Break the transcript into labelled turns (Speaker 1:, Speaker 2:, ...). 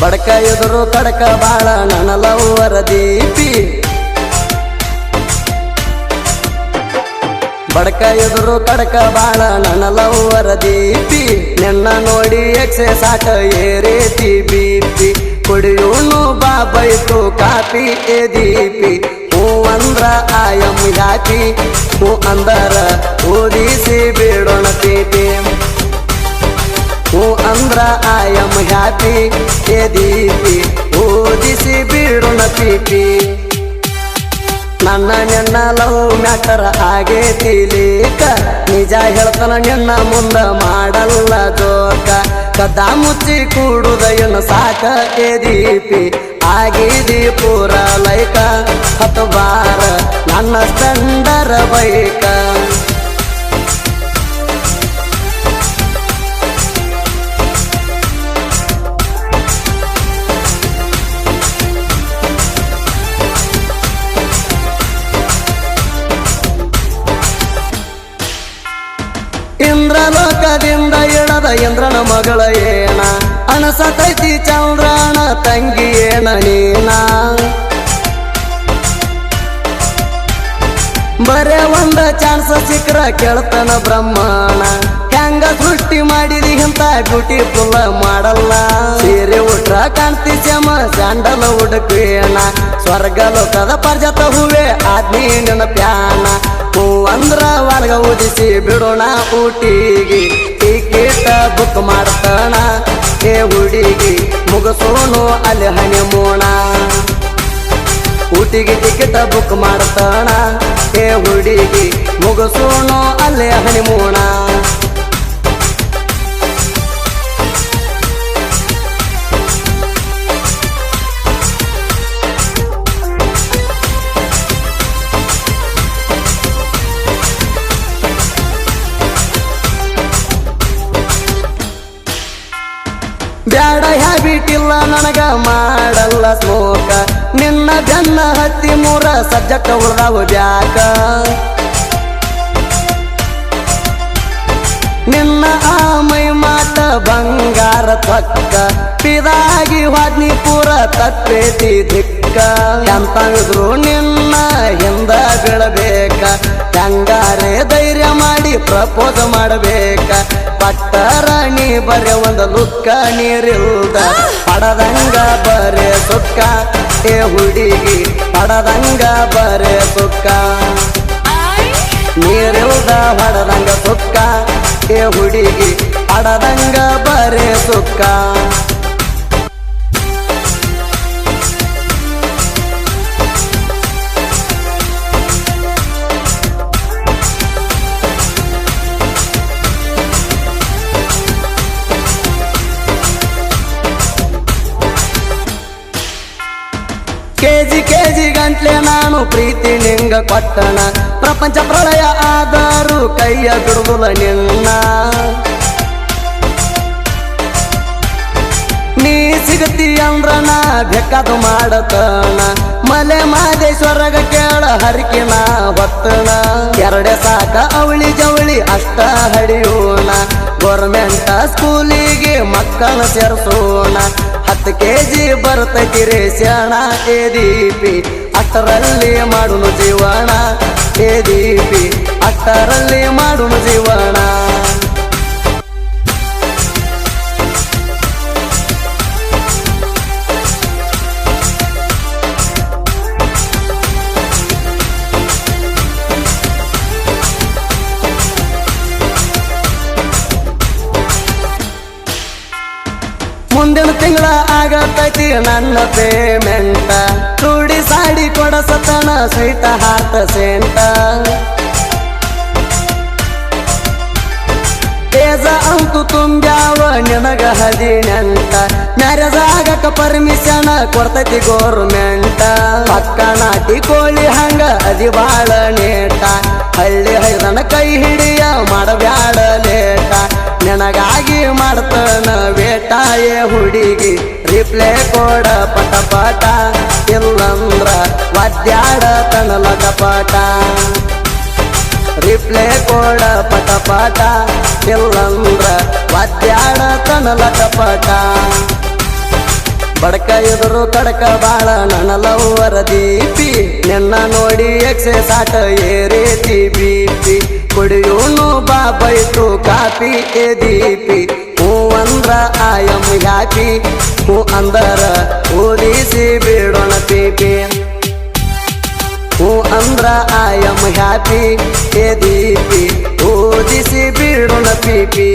Speaker 1: ಬಡಕ ಎದುರು ಕಡಕ ಬಾಳ ನನ್ನ ಲವ್ವರ ದೀಪಿ ಬಡಕ ಎದುರು ಕಡಕ ಬಾಳ ನನ್ನ ಲವ್ವರ ನಿನ್ನ ನೋಡಿ ಎಕ್ಸೆ ಸಾಕ ಏರೇತಿ ಬಿಪಿ. ಕುಡಿಯೋನು ಬಾಬೈತು ಕಾಪಿ ಎ ದೀಪಿ ಹೂ ಅಂದ್ರ ಆಯಂ ಯಾತಿ ಹೂ ಅಂದರ ಓದಿಸಿ ಬಿಡೋಣ ಪೀಪಿ ಹೂ ಅಂದ್ರ ಆಯಂ ಹ್ಯಾಪಿ ಎ ದೀಪಿ ಓದಿಸಿ ಬಿಡೋಣ ಪೀಪಿ ನನ್ನ ನೆನ್ನ ಲವ್ ಮ್ಯಾಟರ್ ಆಗೇತಿ ತಿಲೀಕ. ನಿಜ ಹೇಳ್ತಾನ ನಿನ್ನ ಮುಂದ ಮಾಡಲ್ಲ ಜೋಕ. ಕದ ಮುಚ್ಚಿ ಕೂಡುದ ಸಾಕ ಎದೀಪಿ ದೀಪಿ. ಆಗಿದಿ ಪೂರ ಲೈಕ. ಹತ್ತು ಬಾರ ನನ್ನ ಸ್ಟಂಡರ ಬೈಕ. ಇಂದ್ರಲೋಕದಿಂದ ಇಳದ ಇಂದ್ರನ ಮಗಳ ಏನ? ಅನಸತೈತಿ ಚಂದ್ರನ ತಂಗಿ ಏನ ನೀನ? ಬರೇ ಒಂದ ಚಾನ್ಸ್ ಸಿಕ್ಕರ ಕೇಳ್ತಾನ ಬ್ರಹ್ಮಣ ಹೆಂಗ ಸೃಷ್ಟಿ ಮಾಡಿದಿ ಇಂತ ಪುಲ್ಲ ಮಾಡಲ್ಲ. ಸೀರೆ ಉಟ್ರ ಕಾಣ್ತಿ ಚಮ ಸ್ಯಾಂಡಲ್ ಹುಡುಕೇಣ ಸ್ವರ್ಗ ಲೋಕದ ಪರ್ಜತ ಹೂವೆ ಆದ್ಮೀನ ಪ್ಯಾನ ಅಂದ್ರ ಒಳಗ ಉದಿಸಿ ಬಿಡೋಣ ಊಟಿಗೆ. ಟಿಕೆಟ್ ಬುಕ್ ಮಾಡ್ತಾಣ ಏ ಹುಡುಗಿ, ಮುಗಸೋನು ಅಲ್ಲಿ ಹನಿ ಮೋಣ ಊಟಿಗೆ ಟಿಕೆಟ್ ಬುಕ್ ಮಾಡ್ತಾಣ ಏ ಹುಡುಗಿ, ಮುಗಸೋನು ಅಲ್ಲೇ ಹನಿಮೂಣ ಬ್ಯಾಡ ಮಾಡಲ್ಲ ಸ್ಮೋಕ ನಿನ್ನ ಜನ್ನ ಹತ್ತಿ ಮೂರ ಸಜ್ಜಕ್ಕ ಉಳ್ದಾವು ಬ್ಯಾಕ ನಿನ್ನ ಆ ಮೈ ಮಾತ ಬಂಗಾರ ತಕ್ಕ ಪಿದಾಗಿ ವಾದ್ನಿ ಪೂರ ತಪ್ಪೇತಿ ದಿಕ್ಕ. ಎಂತಾಗಿದ್ರು ನಿನ್ನ ಹಿಂದ ಬೀಳಬೇಕ ಬಂಗಾರೇ ಧೈರ್ಯ ಮಾಡಿ ಪ್ರಪೋಸ್ ಮಾಡಬೇಕ. ಪಟ್ಟ ರಾಣಿ ಬರೆ ಒಂದು ಲುಕ್ಕ ನೀರಿಲ್ದ. ಪಡದಂಗ ಬರೆ ಸುಕ್ಕ. ಏ ಹುಡುಗಿ, ಪಡದಂಗ ಬರೆ ಸುಕ್ಕ. ನೀರಿಲ್ದ ಹೊಡದಂಗ ಸುಕ್ಕ. ಏ ಹುಡುಗಿ, ಪಡದಂಗ ಬರೆ ಸುಕ್ಕ. ಕೆಜಿ ಕೆಜಿ ಗಂಟ್ಲೆ ನಾನು ಪ್ರೀತಿ ನಿಂಗ ಕೊಟ್ಟಣ. ಪ್ರಪಂಚ ಪ್ರಳಯ ಆದರೂ ಕೈಯ ಬಿಡುವುಲ ನಿನ್ನ. ನೀ ಸಿಗತಿ ಅಂದ್ರ ನಾ ಬೇಕಾದು ಮಾಡತಣ ಮಲೆ ಮಾದೇಶ್ವರಗ ಕೇಳ ಹರಿಕಿನ ಹೊತ್ತಣ ಎರಡೆ ಸಾಕ ಅವಳಿ ಜವಳಿ ಅಷ್ಟ ಹಡಿಯೋಣ ಗೌರ್ಮೆಂಟ್ ಸ್ಕೂಲಿಗೆ ಮಕ್ಕಳ ಸೇರಿಸೋಣ. ಹತ್ತು ಕೆ ಜಿ ಬರ್ತೈತಿ ರೇಷಣ ಎ ದೀಪಿ ಅಷ್ಟರಲ್ಲಿ ಮಾಡುನು ಜೀವನ, ಎ ದೀಪಿ ಅಷ್ಟರಲ್ಲಿ ಆಗತೈತಿ ನನ್ನ ಪೇಮೆಂಟ ರೂಢಿ ಸಾಡಿ ಕೊಡಸತನ ಸಹಿತ ಹಾತ ಸೇಂಟ ತೇಜ ಅಂತು ತುಂಬ್ಯಾವ ನಿನಗ ಹದಿನೆಂಟ ಮ್ಯಾರೇಜ್ ಆಗಕ ಪರ್ಮಿಷನ್ ಕೊಡ್ತೈತಿ ಗೋರ್ಮೆಂಟ. ಪಕ್ಕ ನಾಟಿ ಕೋಳಿ ಹಂಗ ಅದಿ ಬಾಳ ನೇಟ ಹಳ್ಳಿ ಹೈದನ ಕೈ ಹಿಡಿಯ ಮಾಡಬ್ಯಾಡ ನೇಟ ನಿನಗಾಗಿ ಮಾಡ್ತಾನ ಬೇಟಾಯ ಹುಡುಗಿ. ರಿಪ್ಲೇ ಕೊಡ ಪಟ ಪಟ ಇಲ್ಲಂದ್ರ ವಾದ್ಯಾಡ ತನ ಲಗ ಪಾಠ ರಿಪ್ಲೇ ಕೊಡ ಪಟ ಪಾಠ ಇಲ್ಲಂದ್ರ ವಾದ್ಯಾಡ ತನ ಲಗ ಪಾಠ ಬಡಕ ಎದುರು ಕಡಕ ಬಾಳ ನನ್ನ ಲವ್ವರ ದೀಪಿ ನಿನ್ನ ನೋಡಿ ಎಕ್ಸೆ ಸಾಟ ಏರೇತಿ ಬೀಪಿ ಕುಡಿಯೋನು ಬಾ ಬೈತು ಕಾಪಿ ಎ ದೀಪಿ ಅಂದ್ರ ಆಯಂ ಹ್ಯಾಪಿ ಹೂ ಅಂದರ ಓದಿಸಿ ಬಿಡೋಣ ಪೀಪಿ ಹೂ ಅಂದ್ರ ಆಯಂ ಹ್ಯಾಪಿ ಎ ಓದಿಸಿ ಬಿಡೋಣ ಪೀಪಿ